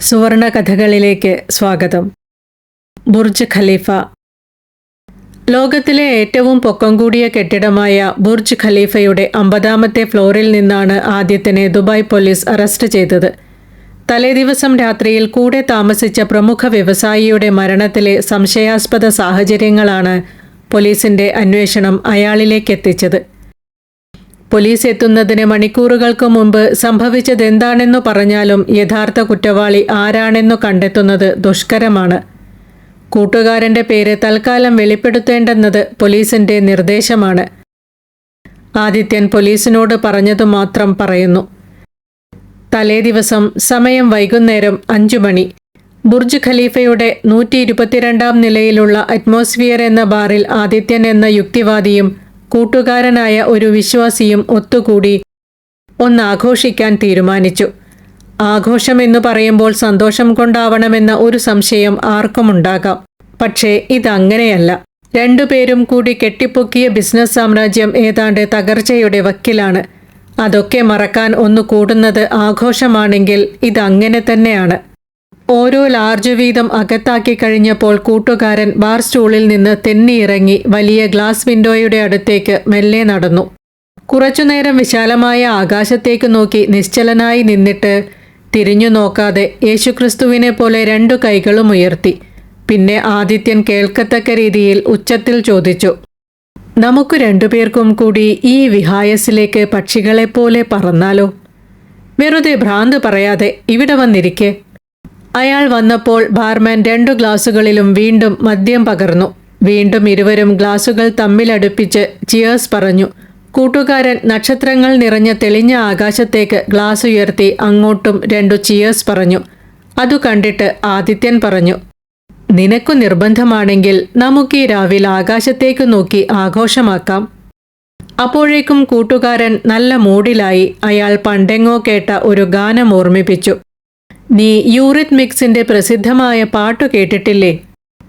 സുവർണ കഥകളിലേക്ക് സ്വാഗതം. Burj Khalifa. ലോകത്തിലെ ഏറ്റവും പൊക്കം കൂടിയ കെട്ടിടമായ ബുർജ് ഖലീഫയുടെ അമ്പതാമത്തെ ഫ്ലോറിൽ നിന്നാണ് ആദ്യത്തിനെ ദുബായ് പോലീസ് അറസ്റ്റ് ചെയ്തത്. തലേദിവസം രാത്രിയിൽ കൂടെ താമസിച്ച പ്രമുഖ വ്യവസായിയുടെ മരണത്തിലെ സംശയാസ്പദ സാഹചര്യങ്ങളാണ് പോലീസിന്റെ അന്വേഷണം അയാളിലേക്കെത്തിച്ചത് പോലീസ് എത്തുന്നതിന് മണിക്കൂറുകൾക്ക് മുമ്പ് സംഭവിച്ചതെന്താണെന്നു പറഞ്ഞാലും യഥാർത്ഥ കുറ്റവാളി ആരാണെന്നു കണ്ടെത്തുന്നത് ദുഷ്കരമാണ്. കൂട്ടുകാരന്റെ പേര് തൽക്കാലം വെളിപ്പെടുത്തേണ്ടെന്നത് പോലീസിന്റെ നിർദ്ദേശമാണ്. ആദിത്യൻ പോലീസിനോട് പറഞ്ഞതു മാത്രം പറയുന്നു. തലേദിവസം സമയം വൈകുന്നേരം അഞ്ചു മണി. ബുർജ് ഖലീഫയുടെ നൂറ്റി ഇരുപത്തിരണ്ടാം നിലയിലുള്ള അറ്റ്മോസ്ഫിയർ എന്ന ബാറിൽ ആദിത്യൻ എന്ന യുക്തിവാദിയും കൂട്ടുകാരനായ ഒരു വിശ്വാസിയും ഒത്തുകൂടി ഒന്നാഘോഷിക്കാൻ തീരുമാനിച്ചു. ആഘോഷമെന്നു പറയുമ്പോൾ സന്തോഷം കൊണ്ടാവണമെന്ന ഒരു സംശയം ആർക്കുമുണ്ടാകാം. പക്ഷേ ഇതങ്ങനെയല്ല. രണ്ടുപേരും കൂടി കെട്ടിപ്പൊക്കിയ ബിസിനസ് സാമ്രാജ്യം ഏതാണ്ട് തകർച്ചയുടെ വക്കിലാണ്. അതൊക്കെ മറക്കാൻ ഒന്ന് കൂടുന്നത് ആഘോഷമാണെങ്കിൽ ഇതങ്ങനെ തന്നെയാണ്. ഓരോ ലാർജ് വീതം അകത്താക്കി കഴിഞ്ഞപ്പോൾ കൂട്ടുകാരൻ ബാർ സ്റ്റൂളിൽ നിന്ന് തെന്നിയിറങ്ങി വലിയ ഗ്ലാസ് വിൻഡോയുടെ അടുത്തേക്ക് മെല്ലെ നടന്നു. കുറച്ചുനേരം വിശാലമായ ആകാശത്തേക്ക് നോക്കി നിശ്ചലനായി നിന്നിട്ട് തിരിഞ്ഞു നോക്കാതെ യേശുക്രിസ്തുവിനെ പോലെ രണ്ടു കൈകളും ഉയർത്തി. പിന്നെ ആദിത്യൻ കേൾക്കത്തക്ക രീതിയിൽ ഉച്ചത്തിൽ ചോദിച്ചു നമുക്ക് രണ്ടുപേർക്കും കൂടി ഈ വിഹായസിലേക്ക് പക്ഷികളെപ്പോലെ പറന്നാലോ? വെറുതെ ഭ്രാന്ത് പറയാതെ ഇവിടെ വന്നിരിക്കെ. അയാൾ വന്നപ്പോൾ ബാർമാൻ രണ്ടു ഗ്ലാസുകളിലും വീണ്ടും മദ്യം പകർന്നു. വീണ്ടും ഇരുവരും ഗ്ലാസുകൾ തമ്മിലടുപ്പിച്ച് ചിയേഴ്സ് പറഞ്ഞു കൂട്ടുകാരൻ നക്ഷത്രങ്ങൾ നിറഞ്ഞ തെളിഞ്ഞ ആകാശത്തേക്ക് ഗ്ലാസ് ഉയർത്തി അങ്ങോട്ടും രണ്ടു ചിയേഴ്സ് പറഞ്ഞു. അതു കണ്ടിട്ട് ആദിത്യൻ പറഞ്ഞു നിനക്കു നിർബന്ധമാണെങ്കിൽ നമുക്ക് ഈ രാവിലെ ആകാശത്തേക്ക് നോക്കി ആഘോഷമാക്കാം. അപ്പോഴേക്കും കൂട്ടുകാരൻ നല്ല മൂഡിലായി അയാൾ പണ്ടെങ്ങോ കേട്ട ഒരു ഗാനം ഓർമ്മിപ്പിച്ചു. നീ യൂറിത് മിക്സിന്റെ പ്രസിദ്ധമായ പാട്ടു കേട്ടിട്ടില്ലേ?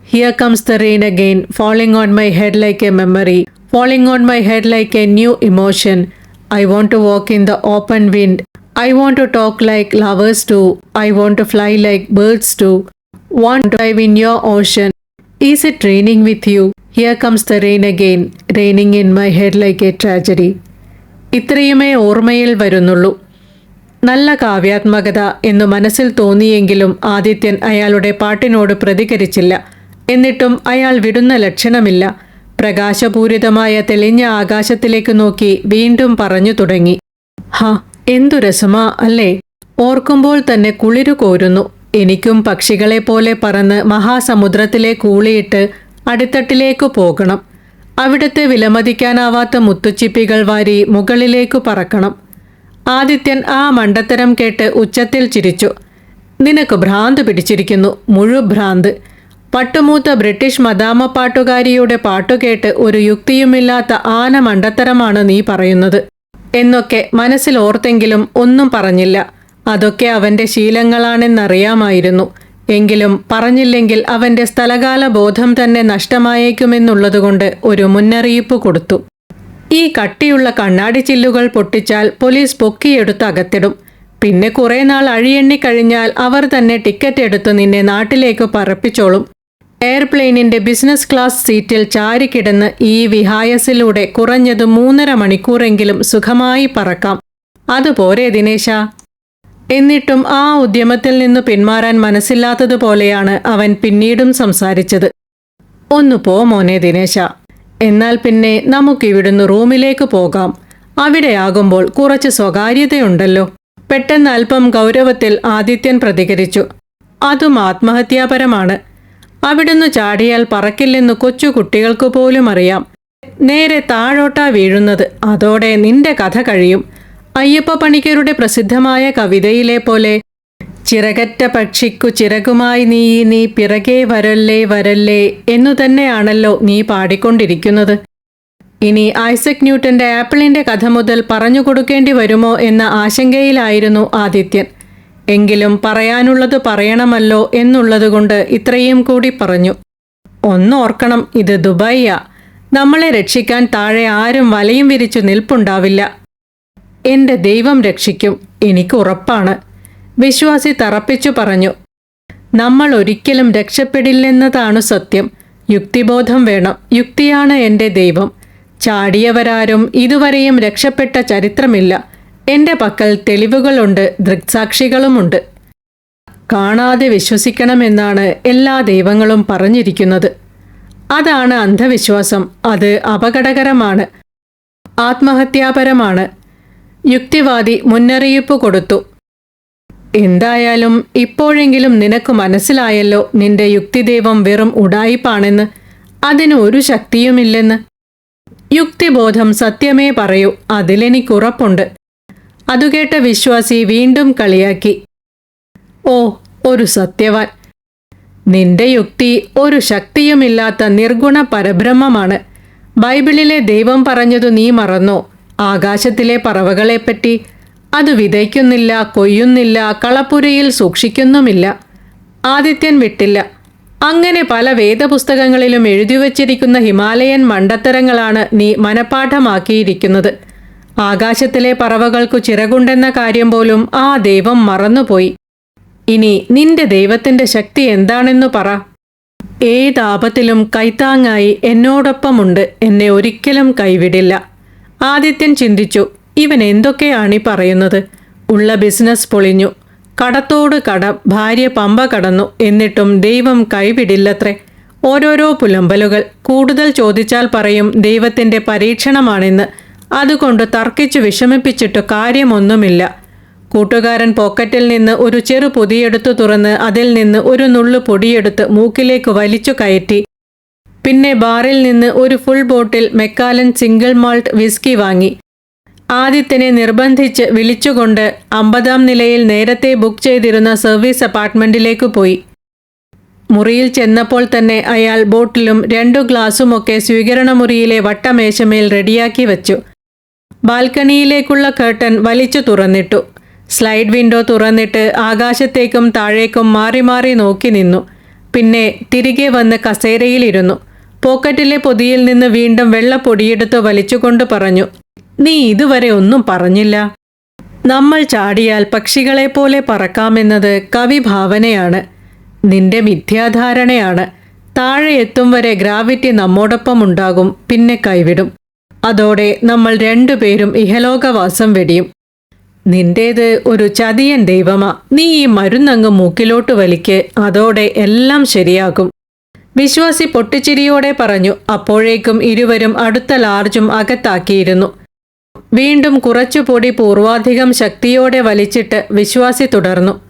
Here comes the rain again falling on my head like A memory falling on my head like A new emotion I want to walk in the open wind I want to talk like lovers to I want to fly like birds to want to dive in your Ocean is it raining with you here comes the rain again raining in my head like A tragedy ഇത്രയുമേ ഓർമ്മയിൽ വരുന്നുള്ളൂ. നല്ല കാവ്യാത്മകത എന്നു മനസ്സിൽ തോന്നിയെങ്കിലും ആദിത്യൻ അയാളുടെ പാട്ടിനോട് പ്രതികരിച്ചില്ല. എന്നിട്ടും അയാൾ വിടുന്ന ലക്ഷണമില്ല. പ്രകാശപൂരിതമായ തെളിഞ്ഞ ആകാശത്തിലേക്ക് നോക്കി വീണ്ടും പറഞ്ഞു തുടങ്ങി. ഹ എന്തു രസമാ അല്ലേ? ഓർക്കുമ്പോൾ തന്നെ കുളിരു കോരുന്നു. എനിക്കും പക്ഷികളെപ്പോലെ പറന്ന് മഹാസമുദ്രത്തിലെ കൂളിയിട്ട് അടിത്തട്ടിലേക്കു പോകണം. അവിടുത്തെ വിലമതിക്കാനാവാത്ത മുത്തുച്ചിപ്പികൾ വാരി മുകളിലേക്കു പറക്കണം. ആദിത്യൻ ആ മണ്ടത്തരം കേട്ട് ഉച്ചത്തിൽ ചിരിച്ചു. നിനക്ക് ഭ്രാന്ത് പിടിച്ചിരിക്കുന്നു മുഴുഭ്രാന്ത് പട്ടുമൂത്ത ബ്രിട്ടീഷ് മദാമ പാട്ടുകാരിയുടെ പാട്ടുകേട്ട് ഒരു യുക്തിയുമില്ലാത്ത ആന മണ്ടത്തരമാണ് നീ പറയുന്നത്. എന്നൊക്കെ മനസ്സിൽ ഓർത്തെങ്കിലും ഒന്നും പറഞ്ഞില്ല. അതൊക്കെ അവന്റെ ശീലങ്ങളാണെന്നറിയാമായിരുന്നു. എങ്കിലും പറഞ്ഞില്ലെങ്കിൽ അവന്റെ സ്ഥലകാല ബോധം തന്നെ നഷ്ടമായേക്കുമെന്നുള്ളതുകൊണ്ട് ഒരു മുന്നറിയിപ്പ് കൊടുത്തു. ഈ കട്ടിയുള്ള കണ്ണാടി ചില്ലുകൾ പൊട്ടിച്ചാൽ പോലീസ് പൊക്കിയെടുത്ത് അകത്തിടും. പിന്നെ കുറേ നാൾ അഴിയെണ്ണി കഴിഞ്ഞാൽ അവർ തന്നെ ടിക്കറ്റ് എടുത്ത് നിന്നെ നാട്ടിലേക്ക് പറപ്പിച്ചോളും. എയർപ്ലെയിനിന്റെ ബിസിനസ് ക്ലാസ് സീറ്റിൽ ചാരിക്കിടന്ന് ഈ വിഹായസിലൂടെ കുറഞ്ഞത് മൂന്നര മണിക്കൂറെങ്കിലും സുഖമായി പറക്കാം. അതുപോരെ ദിനേശ. എന്നിട്ടും ആ ഉദ്യമത്തിൽ നിന്ന് പിന്മാറാൻ മനസ്സില്ലാത്തതുപോലെയാണ് അവൻ പിന്നീടും സംസാരിച്ചത്. ഒന്നു പോ മോനെ ദിനേശ. എന്നാൽ പിന്നെ നമുക്കിവിടുന്ന് റൂമിലേക്ക് പോകാം. അവിടെയാകുമ്പോൾ കുറച്ച് സ്വകാര്യതയുണ്ടല്ലോ. പെട്ടെന്ന് അല്പം ഗൗരവത്തിൽ ആദിത്യൻ പ്രതികരിച്ചു. അതും ആത്മഹത്യാപരമാണ്. അവിടുന്ന് ചാടിയാൽ പറക്കില്ലെന്ന് കൊച്ചു കുട്ടികൾക്ക് പോലും അറിയാം. നേരെ താഴോട്ടാ വീഴുന്നത്. അതോടെ നിന്റെ കഥ കഴിയും. അയ്യപ്പ പണിക്കരുടെ പ്രസിദ്ധമായ കവിതയിലെ പോലെ ചിറകറ്റ പക്ഷിക്കു ചിറകുമായി നീ നീ പിറകെ വരല്ലേ വരല്ലേ എന്നു തന്നെയാണല്ലോ നീ പാടിക്കൊണ്ടിരിക്കുന്നത്. ഇനി ഐസക് ന്യൂട്ടന്റെ ആപ്പിളിന്റെ കഥ മുതൽ പറഞ്ഞു കൊടുക്കേണ്ടി വരുമോ എന്ന ആശങ്കയിലായിരുന്നു ആദിത്യൻ. എങ്കിലും പറയാനുള്ളത് പറയണമല്ലോ എന്നുള്ളതുകൊണ്ട് ഇത്രയും കൂടി പറഞ്ഞു. ഒന്നോർക്കണം ഇത് ദുബായിയാ നമ്മളെ രക്ഷിക്കാൻ താഴെ ആരും വലയും വിരിച്ചു നിൽപ്പുണ്ടാവില്ല. എന്റെ ദൈവം രക്ഷിക്കും എനിക്ക് ഉറപ്പാണ്. വിശ്വാസി തറപ്പിച്ചു പറഞ്ഞു നമ്മൾ ഒരിക്കലും രക്ഷപ്പെടില്ലെന്നതാണ് സത്യം. യുക്തിബോധം വേണം. യുക്തിയാണ് എന്റെ ദൈവം. ചാടിയവരാരും ഇതുവരെയും രക്ഷപ്പെട്ട ചരിത്രമില്ല. എന്റെ പക്കൽ തെളിവുകളുണ്ട് ദൃക്സാക്ഷികളുമുണ്ട്. കാണാതെ വിശ്വസിക്കണമെന്നാണ് എല്ലാ ദൈവങ്ങളും പറഞ്ഞിരിക്കുന്നത്. അതാണ് അന്ധവിശ്വാസം. അത് അപകടകരമാണ്. ആത്മഹത്യാപരമാണ്. യുക്തിവാദി മുന്നറിയിപ്പ് കൊടുത്തു. എന്തായാലും ഇപ്പോഴെങ്കിലും നിനക്ക് മനസ്സിലായല്ലോ നിന്റെ യുക്തിദേവം വെറും ഉടായിപ്പാണെന്ന്. അതിന് ഒരു ശക്തിയുമില്ലെന്ന്. യുക്തിബോധം സത്യമേ പറയൂ അതിലെനിക്കുറപ്പുണ്ട്. അതുകേട്ട വിശ്വാസി വീണ്ടും കളിയാക്കി. ഓ ഒരു സത്യവാൻ. നിന്റെ യുക്തി ഒരു ശക്തിയുമില്ലാത്ത നിർഗുണ പരബ്രഹ്മമാണ്. ബൈബിളിലെ ദൈവം പറഞ്ഞതു നീ മറന്നോ? ആകാശത്തിലെ പറവകളെപ്പറ്റി അത് വിതയ്ക്കുന്നില്ല കൊയ്യുന്നില്ല കളപ്പുരയിൽ സൂക്ഷിക്കുന്നുമില്ല. ആദിത്യൻ വിട്ടില്ല. അങ്ങനെ പല വേദപുസ്തകങ്ങളിലും എഴുതിവച്ചിരിക്കുന്ന ഹിമാലയൻ മണ്ടത്തരങ്ങളാണ് നീ മനപാഠമാക്കിയിരിക്കുന്നത് ആകാശത്തിലെ പറവകൾക്കു ചിറകുണ്ടെന്ന കാര്യം പോലും ആ ദൈവം മറന്നുപോയി. ഇനി നിന്റെ ദൈവത്തിന്റെ ശക്തി എന്താണെന്നു പറ. ഏതാപത്തിലും കൈത്താങ്ങായി എന്നോടൊപ്പമുണ്ട് എന്നെ ഒരിക്കലും കൈവിടില്ല. ആദിത്യൻ ചിന്തിച്ചു ഇവൻ എന്തൊക്കെയാണീ പറയുന്നത്? ഉള്ള ബിസിനസ് പൊളിഞ്ഞു. കടത്തോട് കട ഭാര്യ പമ്പ കടന്നു എന്നിട്ടും ദൈവം കൈവിടില്ലത്രേ. ഓരോരോ പുലമ്പലുകൾ. കൂടുതൽ ചോദിച്ചാൽ പറയും ദൈവത്തിന്റെ പരീക്ഷണമാണെന്ന്. അതുകൊണ്ട് തർക്കിച്ചു വിഷമിപ്പിച്ചിട്ട് കാര്യമൊന്നുമില്ല. കൂട്ടുകാരൻ പോക്കറ്റിൽ നിന്ന് ഒരു ചെറു പൊതിയെടുത്തു തുറന്ന് അതിൽ നിന്ന് ഒരു നുള്ളു പൊടിയെടുത്ത് മൂക്കിലേക്ക് വലിച്ചു കയറ്റി. പിന്നെ ബാറിൽ നിന്ന് ഒരു full bottle മെക്കാലൻ single malt whisky വാങ്ങി. ആദിത്യനെ നിർബന്ധിച്ച് വിളിച്ചുകൊണ്ട് അമ്പതാം നിലയിൽ നേരത്തെ ബുക്ക് ചെയ്തിരുന്ന സർവീസ് അപ്പാർട്ട്മെന്റിലേക്ക് പോയി. മുറിയിൽ ചെന്നപ്പോൾ തന്നെ അയാൾ ബോട്ടിലും രണ്ടു ഗ്ലാസുമൊക്കെ സ്വീകരണമുറിയിലെ വട്ടമേശമേൽ റെഡിയാക്കി വച്ചു. ബാൽക്കണിയിലേക്കുള്ള കേട്ടൻ വലിച്ചു തുറന്നിട്ടു. സ്ലൈഡ് വിൻഡോ തുറന്നിട്ട് ആകാശത്തേക്കും താഴേക്കും മാറി മാറി നോക്കി നിന്നു. പിന്നെ തിരികെ വന്ന് കസേരയിലിരുന്നു. പോക്കറ്റിലെ പൊതിയിൽ നിന്ന് വീണ്ടും വെള്ളപ്പൊടിയെടുത്ത് വലിച്ചുകൊണ്ട് പറഞ്ഞു നീ ഇതുവരെ ഒന്നും പറഞ്ഞില്ല. നമ്മൾ ചാടിയാൽ പക്ഷികളെപ്പോലെ പറക്കാമെന്നത് കവിഭാവനയാണ് നിന്റെ മിഥ്യാധാരണയാണ്. താഴെ എത്തും വരെ ഗ്രാവിറ്റി നമ്മോടൊപ്പം ഉണ്ടാകും പിന്നെ കൈവിടും. അതോടെ നമ്മൾ രണ്ടുപേരും ഇഹലോകവാസം വെടിയും. നിന്റേത് ഒരു ചതിയൻ ദൈവമാ. നീ ഈ മരുന്നങ്ങ് മൂക്കിലോട്ട് വലിക്ക് അതോടെ എല്ലാം ശരിയാകും. വിശ്വാസി പൊട്ടിച്ചിരിയോടെ പറഞ്ഞു അപ്പോഴേക്കും ഇരുവരും അടുത്ത ലാർജും അകത്താക്കിയിരുന്നു. വീണ്ടും കുറച്ചു പൊടി പൂർവാധികം ശക്തിയോടെ വലിച്ചിട്ട് വിശ്വാസി തുടർന്നു.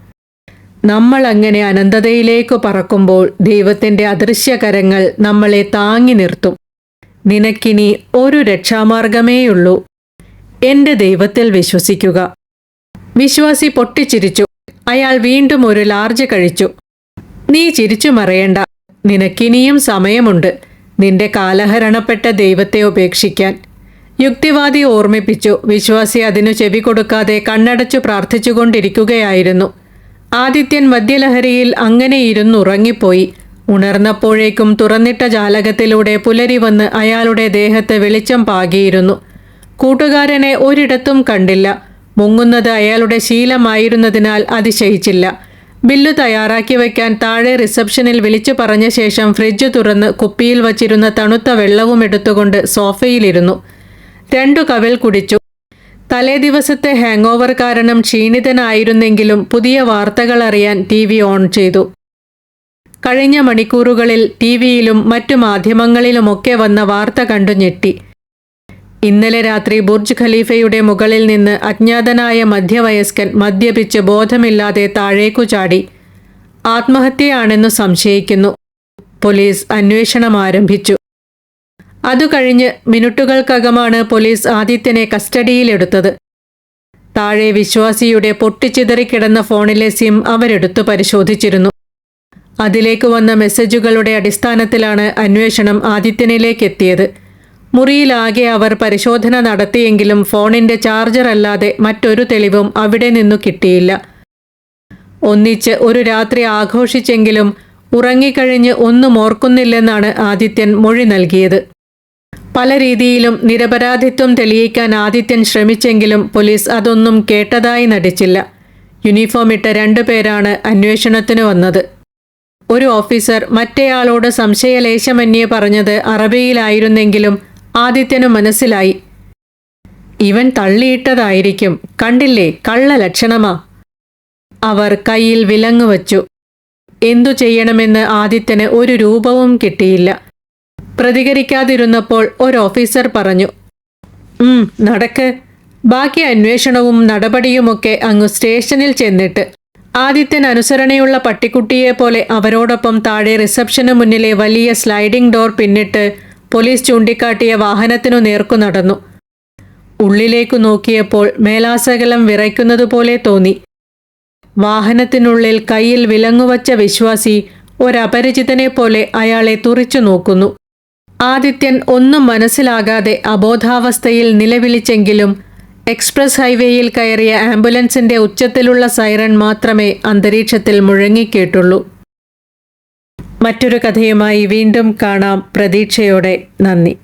നമ്മൾ അങ്ങനെ അനന്തതയിലേക്ക് പറക്കുമ്പോൾ ദൈവത്തിന്റെ അദൃശ്യകരങ്ങൾ നമ്മളെ താങ്ങി നിർത്തും. നിനക്കിനി ഒരു രക്ഷാമാർഗമേയുള്ളൂ. എന്റെ ദൈവത്തിൽ വിശ്വസിക്കുക. വിശ്വാസി പൊട്ടിച്ചിരിച്ചു. അയാൾ വീണ്ടും ഒരു ലാർജ് കഴിച്ചു. നീ ചിരിച്ചു മറയണ്ട. നിനക്കിനിയും സമയമുണ്ട്. നിന്റെ കാലഹരണപ്പെട്ട ദൈവത്തെ ഉപേക്ഷിക്കാൻ. യുക്തിവാദി ഓർമ്മിപ്പിച്ചു. വിശ്വാസി അതിനു ചെവി കൊടുക്കാതെ കണ്ണടച്ചു പ്രാർത്ഥിച്ചുകൊണ്ടിരിക്കുകയായിരുന്നു. ആദിത്യൻ മദ്യലഹരിയിൽ അങ്ങനെ ഇരുന്നുറങ്ങിപ്പോയി ഉണർന്നപ്പോഴേക്കും തുറന്നിട്ട ജാലകത്തിലൂടെ പുലരി വന്ന് അയാളുടെ ദേഹത്ത് വെളിച്ചം പാകിയിരുന്നു. കൂട്ടുകാരനെ ഒരിടത്തും കണ്ടില്ല. മുങ്ങുന്നത് അയാളുടെ ശീലമായിരുന്നതിനാൽ അതിശയിച്ചില്ല. ബില്ലു തയ്യാറാക്കി വയ്ക്കാൻ താഴെ റിസപ്ഷനിൽ വിളിച്ചു പറഞ്ഞ ശേഷം ഫ്രിഡ്ജ് തുറന്ന് കുപ്പിയിൽ വച്ചിരുന്ന തണുത്ത വെള്ളവും എടുത്തുകൊണ്ട് സോഫയിലിരുന്നു. രണ്ടു കവിൽ കുടിച്ചു. തലേദിവസത്തെ ഹാങ് ഓവർ കാരണം ക്ഷീണിതനായിരുന്നെങ്കിലും പുതിയ വാർത്തകൾ അറിയാൻ ടി വി ഓൺ ചെയ്തു. കഴിഞ്ഞ മണിക്കൂറുകളിൽ ടി വിയിലും മറ്റു മാധ്യമങ്ങളിലുമൊക്കെ വന്ന വാർത്ത കണ്ടു ഞെട്ടി. ഇന്നലെ രാത്രി ബുർജ് ഖലീഫയുടെ മുകളിൽ നിന്ന് അജ്ഞാതനായ മധ്യവയസ്കൻ മദ്യപിച്ച് ബോധമില്ലാതെ താഴേക്കു ചാടി. ആത്മഹത്യയാണെന്നു സംശയിക്കുന്നു. പോലീസ് അന്വേഷണം ആരംഭിച്ചു. അതു കഴിഞ്ഞ് മിനിറ്റുകൾക്കകമാണ് പോലീസ് ആദിത്യനെ കസ്റ്റഡിയിലെടുത്തത്. താഴെ വിശ്വാസിയുടെ പൊട്ടിച്ചിതറിക്കിടന്ന ഫോണിലെ സിം അവരെടുത്തു പരിശോധിച്ചിരുന്നു. അതിലേക്ക് വന്ന മെസ്സേജുകളുടെ അടിസ്ഥാനത്തിലാണ് അന്വേഷണം ആദിത്യനിലേക്ക് എത്തിയത് മുറിയിലാകെ അവർ പരിശോധന നടത്തിയെങ്കിലും ഫോണിന്റെ ചാർജർ അല്ലാതെ മറ്റൊരു തെളിവും അവിടെ നിന്നു കിട്ടിയില്ല. ഒന്നിച്ച് ഒരു രാത്രി ആഘോഷിച്ചെങ്കിലും ഉറങ്ങിക്കഴിഞ്ഞ് ഒന്നും ഓർക്കുന്നില്ലെന്നാണ് ആദിത്യൻ മൊഴി നൽകിയത്. പല രീതിയിലും നിരപരാധിത്വം തെളിയിക്കാൻ ആദിത്യൻ ശ്രമിച്ചെങ്കിലും പോലീസ് അതൊന്നും കേട്ടതായി നടിച്ചില്ല. യൂണിഫോം ഇട്ട രണ്ടുപേരാണ് അന്വേഷണത്തിന് വന്നത്. ഒരു ഓഫീസർ മറ്റേയാളോട് സംശയലേശമന്യേ പറഞ്ഞത് അറബിയിലായിരുന്നെങ്കിലും ആദിത്യനു മനസ്സിലായി. ഇവൻ തള്ളിയിട്ടതായിരിക്കും. കണ്ടില്ലേ? കള്ള ലക്ഷണമാ. അവർ കയ്യിൽ വിലങ്ങു വച്ചു. എന്തു ചെയ്യണമെന്ന് ആദിത്യന് ഒരു രൂപവും കിട്ടിയില്ല. പ്രതികരിക്കാതിരുന്നപ്പോൾ ഒരു ഓഫീസർ പറഞ്ഞു നടക്ക്. ബാക്കി അന്വേഷണവും നടപടിയുമൊക്കെ അങ്ങ് സ്റ്റേഷനിൽ ചെന്നിട്ട്. ആദിത്യൻ അനുസരണയുള്ള പട്ടിക്കുട്ടിയെ പോലെ അവരോടൊപ്പം താഴെ റിസപ്ഷന് മുന്നിലെ വലിയ സ്ലൈഡിംഗ് ഡോർ പിന്നിട്ട് പോലീസ് ചൂണ്ടിക്കാട്ടിയ വാഹനത്തിനു നേർക്കു നടന്നു. ഉള്ളിലേക്കു നോക്കിയപ്പോൾ മേലാസകലം വിറയ്ക്കുന്നതുപോലെ തോന്നി. വാഹനത്തിനുള്ളിൽ കയ്യിൽ വിലങ്ങുവച്ച വിശ്വാസി ഒരപരിചിതനെ പോലെ അയാളെ തുറിച്ചു നോക്കുന്നു. ആദിത്യൻ ഒന്നും മനസ്സിലാകാതെ അബോധാവസ്ഥയിൽ നിലവിളിച്ചെങ്കിലും എക്സ്പ്രസ് ഹൈവേയിൽ കയറിയ ആംബുലൻസിന്റെ ഉച്ചത്തിലുള്ള സൈറൺ മാത്രമേ അന്തരീക്ഷത്തിൽ മുഴങ്ങിക്കേട്ടുള്ളൂ. മറ്റൊരു കഥയുമായി വീണ്ടും കാണാം. പ്രതീക്ഷയോടെ നന്ദി.